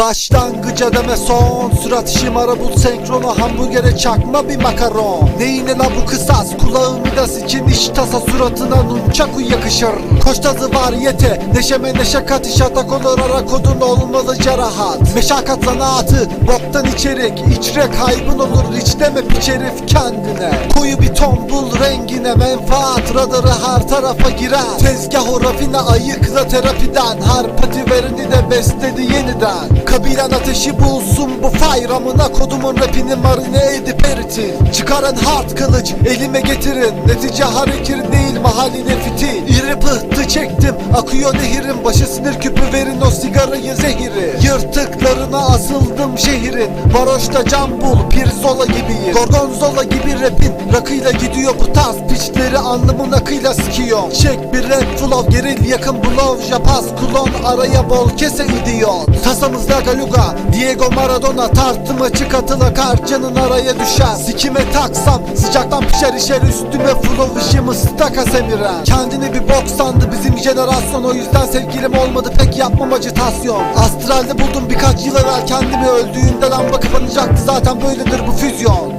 Başlangıca deme son. Surat şımara bul senkronu. Hamburgere çakma bir makaron. Neyine la bu kısas? Kulağı midas için iş tasa Suratına nunchaku yakışır Koş tazı var yete. Neşeme neşe kat iş atak olur ara kodun olmalı cerahat Meşakkat zanaatı Boktan içerik. İçre kaybın olur hiç deme piç kendine. Koyu bir ton bul rengine Menfaat radarı her tarafa girer Tezgah o rafine ayıkla terapiden. Her pati verini de besledi yeniden. Kabilen ateşi bulsun bu fire Amına kodumun rapini marine edip eritin. Çıkaran hard kılıç elime getirin. Netice harekir değil mahalline fitil. İri pıhtı çektim akıyor nehirim. Başı sinir küpü verin o sigarayı zehiri. Yırtıklarına asıldım şehrin Varoşta cam bul pirzola gibiyim Gorgonzola gibi rapin rakıyla gidiyor bu tarz Piçleri alnımın akıyla sikiyor. Çek bir rap flow geril yakın blow Japaz kulon araya bol kese idiot. Tasamızda galuga Diego Maradona tartım açık atıla karcanın araya düşer. Sikime taksam sıcaktan pişer işer üstüme flow işim ıstaka semiren Kendini bir bok sandı bizim jenerasyon O yüzden sevgilim olmadı pek yapmam acitasyon Astralde buldum birkaç yıl evvel kendimi öldüğünde lamba kapanacaktı zaten böyledir bu füzyon